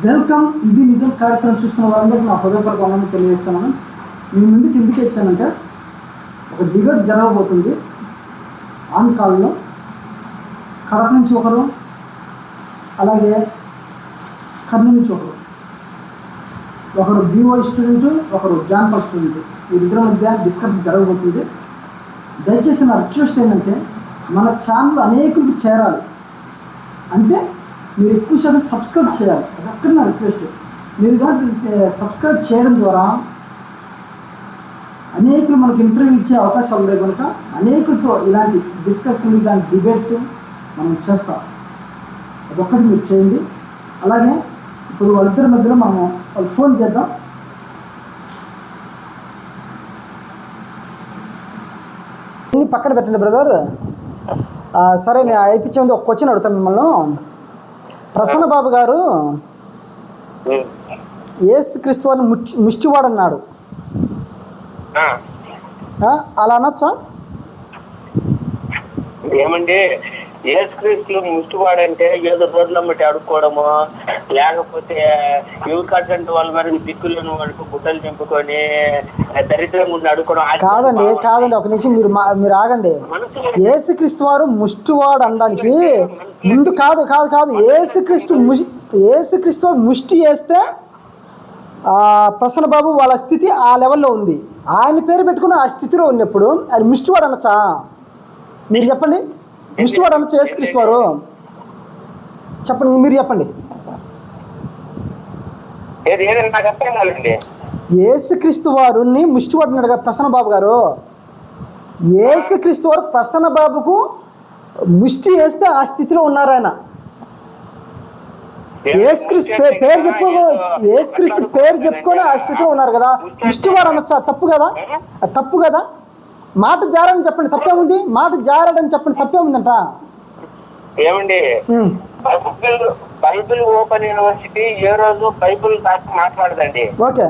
Welcome ఇది నిజం కార్యక్రమం చూస్తున్న వారందరికీ నా హృదయపూర్వక వందనం తెలియజేస్తున్నాను. మీ ముందుకు ఎందుకు వచ్చానంటే ఒక డిబేట్ జరగబోతుంది ఆన్ కాల్లో కడప నుంచి ఒకరు అలాగే కర్నూలు నుంచి ఒకరు. ఒకరు బీఓ స్టూడెంట్ ఒకరు జాన్పల్ స్టూడెంట్ వీరిద్దరి మధ్య డిస్కషన్ జరగబోతుంది. దయచేసి నా రిక్వెస్ట్ ఏంటంటే మన ఛానల్ అనేకులకు చేరాలి. అంటే మీరు ఎక్కువ శాతం సబ్స్క్రైబ్ చేయాలి. అది అక్కడ నా రిక్వెస్ట్ మీరు కానీ సబ్స్క్రైబ్ చేయడం ద్వారా అనేకులు మనకు ఇంటర్వ్యూ ఇచ్చే అవకాశాలు ఉన్నాయి కనుక అనేకులతో ఇలాంటి డిస్కషన్ ఇలాంటి డిబేట్స్ మనం చేస్తాం. అదొక్కటి మీరు చేయండి. అలాగే ఇప్పుడు వాళ్ళిద్దరి మధ్యలో మనం వాళ్ళు ఫోన్ చేద్దాం. పక్కన పెట్టండి బ్రదర్ సరే నేను అయిపించే ఒక క్వశ్చన్ అడుగుతాను మిమ్మల్ని. ప్రసన్న బాబు గారు ఏసు క్రీస్తు వారిని ముచ్చి ముష్టివాడు అన్నాడు అలా అనొచ్చా? ఏమండి? ఏసుక్రీస్తులు ముష్టివాడంటే ఏదో రోడ్ల మట్టి అడుక్కోవడము లేకపోతే ఇవి కట్టంటే వాళ్ళ మరి దిక్కులను వాళ్ళకు గుట్టలు నింపుకొని దరిద్రంగా ఉండి అడుక్కోవడం కాదండి కాదండి ఒక నిమిషం మీరు మీరు ఆగండి. ఏసుక్రీస్తు వారు ముష్టివాడు అనడానికి ముందు కాదు కాదు కాదు. ఏసుక్రీస్తు ముష్ ఏసుక్రీస్తు వారు ముష్టి చేస్తే ఆ, ప్రసన్న బాబు వాళ్ళ స్థితి ఆ లెవెల్లో ఉంది. ఆయన పేరు పెట్టుకుని ఆ స్థితిలో ఉన్నప్పుడు ఆయన ముష్టివాడు అనొచ్చా? మీరు చెప్పండి. ముష్టివాడు అనొచ్చా ఏసుక్రీస్తు వారు చెప్పండి మీరు చెప్పండి. ఏసుక్రీస్తు వారిని ముష్టివాడు అన్నాడు కదా ప్రసన్న బాబు గారు. ఏసుక్రీస్తు వారు ప్రసన్న బాబుకు ముష్టి వేస్తే ఆ స్థితిలో ఉన్నారు ఆయన. ఏసుక్రీస్తు పేరు చెప్పుకో ఏసుక్రీస్తు పేరు చెప్పుకొని ఆ స్థితిలో ఉన్నారు కదా. ముష్టివాడు అనొచ్చా తప్పు కదా? తప్పు కదా? మాట జారని చెప్పండి తప్పేముంది మాట జారడని చెప్పండి తప్పేముందంట ఏమండి? Um, Bible Bible open university ఏ రోజు బైబిల్ దాటి మాట్లాడదండి. ఓకే.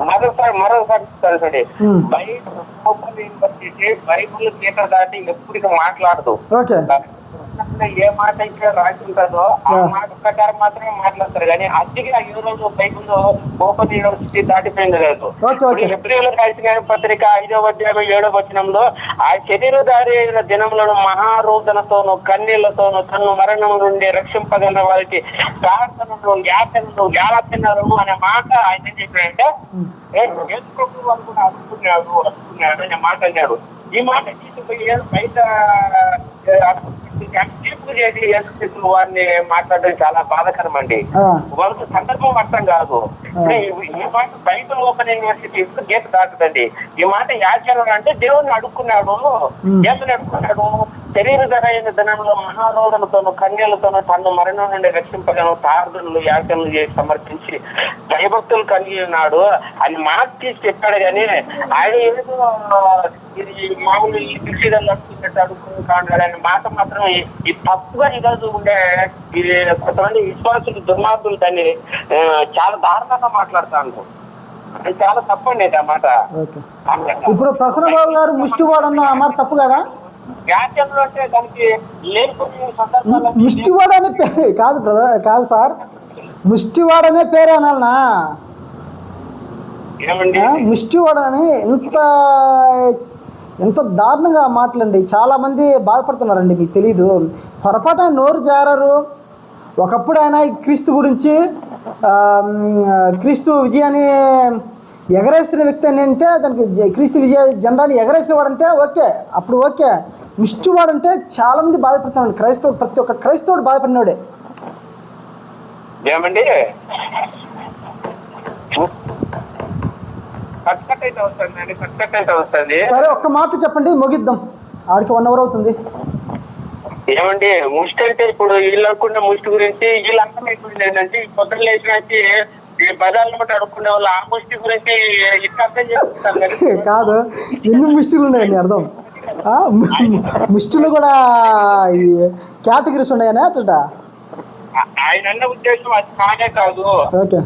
మరోసారి మరోసారి తెలుసండి. బైబిల్ ఓపెన్ యూనివర్సిటీ బైబిల్ గీత దాటి ఎప్పటికీ మాట్లాడదు. ఓకే. ఏ మాట అయితే రాసి ఉంటుందో ఆ. మాట ప్రకారం మాత్రమే మాట్లాడతారు. కానీ అతిగా ఈ రోజు బైబిల్ ఓపెన్ యూనివర్సిటీ దాటిపోయింది లేదు ఏప్రిల్ రాసిన పత్రిక ఐదవ అధ్యాయం ఏడవ వచనంలో ఆ శరీరధారి అయిన దినములను మహారోదనతోను కన్నీళ్ళతోను తను మరణం నుండి రక్షింపగల వారికి ప్రార్థనలు యాతనలు యాలపినలు అనే మాట ఆయన ఏం చెప్పాడంటే ప్రభు అనుకున్నాడు అనుకున్నాడు అనే మాట అన్నాడు. ఈ మాట తీసుకుపోయి బయట చేసి యేసుక్రీస్తు వారిని మాట్లాడడం చాలా బాధాకరం అండి. వాళ్ళకి సందర్భం అర్థం కాదు. ఈ- మాట బైబిల్ ఓపెన్ యూనివర్సిటీ గీత దాటుదండి? ఈ మాట యాచరణ అంటే దేవుని అడుక్కున్నాడు. ఏమని అడుక్కున్నాడు శరీర ధరైన ధనంలో మహారోధనతోను కన్యలతోను తను మరణం నుండి రక్షింపగలను తార్దులు యాచనలు చేసి సమర్పించి భయభక్తులు కలిగి ఉన్నాడు. అని మాట తీసి చెప్పాడు కానీ ఆయన ఏదో ఇది మామూలు ఈ అడుగుతున్నట్టు అడుగుతుంది కాదు ఆయన మాట మాత్రం ఈ- తప్పుగా ఈరోజు ఉండే ఇది కొంతమంది విశ్వాసులు దుర్మార్గులు దాన్ని చాలా దారుణంగా మాట్లాడుతాను అది చాలా తప్పండి ఆ మాట. ఇప్పుడు ప్రసన్న బాబు గారు ముష్టివాడు అన్న మాట తప్పు కదా? వ్యాఖ్యలు అంటే దానికి లేని సందర్భాలు ముష్టివాడు అనే పేరు కాదు కాదు సార్. ముష్టివాడు అనే పేరే అనాలనా ముష్టివాడు అని ఎంత ఎంత దారుణంగా మాటలండి చాలామంది బాధపడుతున్నారండి మీకు తెలీదు. పొరపాటు ఆయన నోరు జారరు. ఒకప్పుడు ఆయన క్రీస్తు గురించి క్రీస్తు విజయాన్ని ఎగరేసిన వ్యక్తి అని అంటే దానికి క్రీస్తు విజయ జెండాని ఎగరేసిన వాడంటే ఓకే అప్పుడు ఓకే. ముష్టివాడు అంటే చాలామంది బాధపడుతున్నాడు క్రైస్తవుడు ప్రతి ఒక్క క్రైస్తవుడు బాధపడినోడే. ఏమండి? సరే ఒక్క మాట చెప్పండి ముగిద్దాం. ఆడికి వన్ అవర్ అవుతుంది. ఏమండి? ముష్టి అంటే ఇప్పుడు వీళ్ళు అనుకున్న ముష్టి గురించి వీళ్ళు అర్థమైపోయింది ఏంటంటే ఈ పొద్దున్న లేచినచ్చి ఈ బట్టి అడుక్కునే వాళ్ళు ఆ ముష్టి గురించి కానీ కాదు. ఎన్ని ముష్టిలు ఉన్నాయండి అర్థం? ముష్టిలు కూడా ఇవి కేటగిరీస్ ఉన్నాయని అట్ట ఆయన అన్న ఉద్దేశం అది కానే కాదు. ఓకే.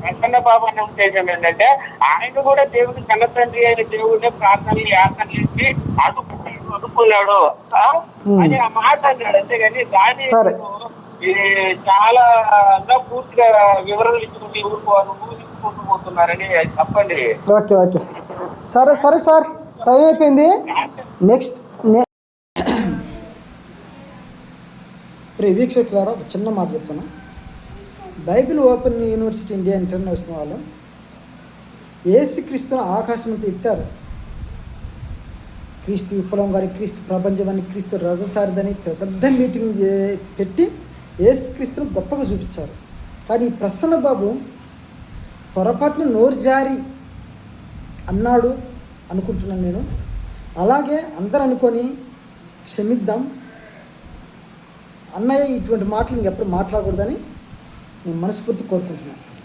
ప్రసన్న బాబు అన్న ఉద్దేశం ఏంటంటే ఆయన కూడా దేవుడి కన్న తండ్రి అయిన దేవుడిని ప్రార్థనలు యాత్ర చేసి అడుక్కు అడుక్కున్నాడు. అని ఆ మాట అన్నాడు. అంతేగాని దాని సరే. ఇది చాలా పూర్తిగా వివరణ ఇచ్చుకుంటే ఊరుకోవాలి ఊహించుకుంటూ పోతున్నారని చెప్పండి. Okay okay. సరే సరే సార్. టైం అయిపోయింది. నెక్స్ట్ నే వీక్షకులారా ఒక చిన్న మాట చెప్తున్నా. Bible Open University India International వాళ్ళు ఏసుక్రీస్తును ఆకాశం అంతా ఇస్తారు క్రీస్తు విప్లవం గారి క్రీస్తు ప్రపంచం అని క్రీస్తు రజసారిదని పెద్ద మీటింగ్ చే- పెట్టి ఏసుక్రీస్తును గొప్పగా చూపించారు. కానీ ప్రసన్న బాబు పొరపాటున నోరు జారి అన్నాడు అనుకుంటున్నాను నేను. అలాగే అందరు అనుకొని క్షమిద్దాం. అన్నయ్య ఇటువంటి మాటలు ఇంకెప్పుడు మాట్లాడకూడదని నేను మనస్ఫూర్తి కోరుకుంటున్నాను.